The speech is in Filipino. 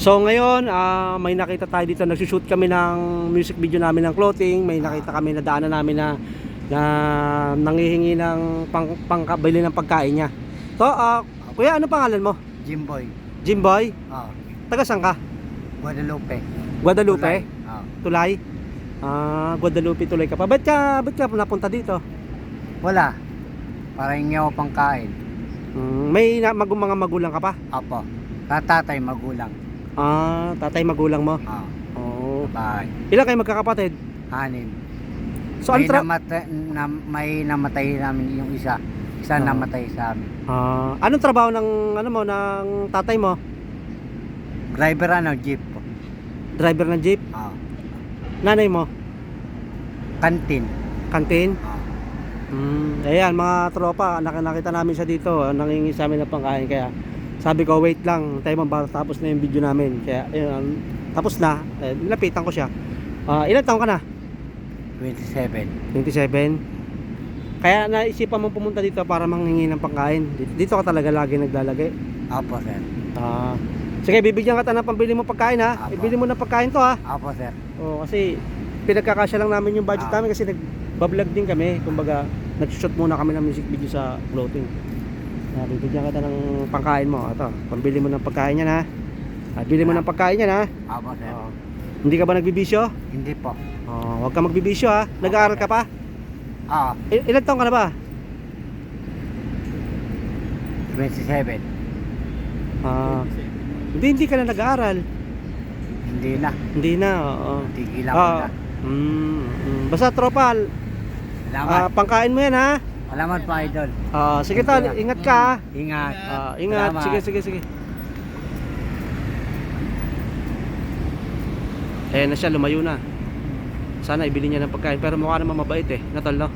So ngayon, ah, may nakita tayo dito, nagsushoot kami ng music video namin ng clothing, may nakita kami na daanan namin na na nangihingi ng pang, pangkabili ng pagkain niya. So, ah, kuya, ano pangalan mo? Jimboy. Jimboy? Oh, Taga saan ka? Guadalupe. Guadalupe? Oh. Tulay? Ah, Guadalupe tulay ka pa. Ba't ka, ba't ka napunta dito? Wala. Para hingi ako pang kain. Mm, may na, mag, mga magulang ka pa? Apo. Tatatay magulang. Ah, tatay magulang mo? Oh, Oo. bahay. Ilan kayo magkakapatid? Anim. So, ang may, tra- namatay, na, may namatay namin yung isa. Isa Oh. namatay sa amin. Ah, anong trabaho ng ano mo ng tatay mo? Driver ano, jeep po. Driver ng jeep? Oh. Nanay mo? Kantin. Kantin? Oh. Mm, ayan mga tropa, nak- nakita namin siya dito, nangingi sa amin ng pangkain kaya sabi ko wait lang, tayo tapos na yung video namin. Kaya ayun, tapos na, eh, nilapitan ko siya. Ah, ilan taon ka na? 27. 27. Kaya naisipan mong pumunta dito para manghingi ng pangkain. Dito, dito ka talaga lagi naglalagay. Apo, sir. Ah, sige, bibigyan kita ng pambili mo pagkain ha. Apo. Ibili mo ng pagkain to ha. Apo, sir. Oo, kasi pinagkakasya lang namin yung budget Ah. namin kasi nagbablog din kami. Kumbaga, nag-shoot muna kami ng music video sa floating. Uh, bibigyan kita ng pangkain mo. Ito, pambili mo ng pagkain yan ha. Ah, bili mo ng pagkain yan ha. Apo, sir. Oo. hindi ka ba nagbibisyo? Hindi po. Oo, huwag ka magbibisyo ha. Nag-aaral ka pa? Ah, Il- ilan taong ka na ba? 27. Ah, hindi, hindi ka na nag-aaral. Hindi na. Hindi na, oo. Tigilan ko Ah, na. mm, mm. basta tropa, Salamat. ah, pangkain mo yan ha. Salamat po, idol. Ah, sige tol, ingat ka. Ingat. Ah, ingat. Salamat. Sige, sige, sige. Ayan na siya, lumayo na. Sana ibili niya ng pagkain. Pero mukha naman mabait eh. Natal, no?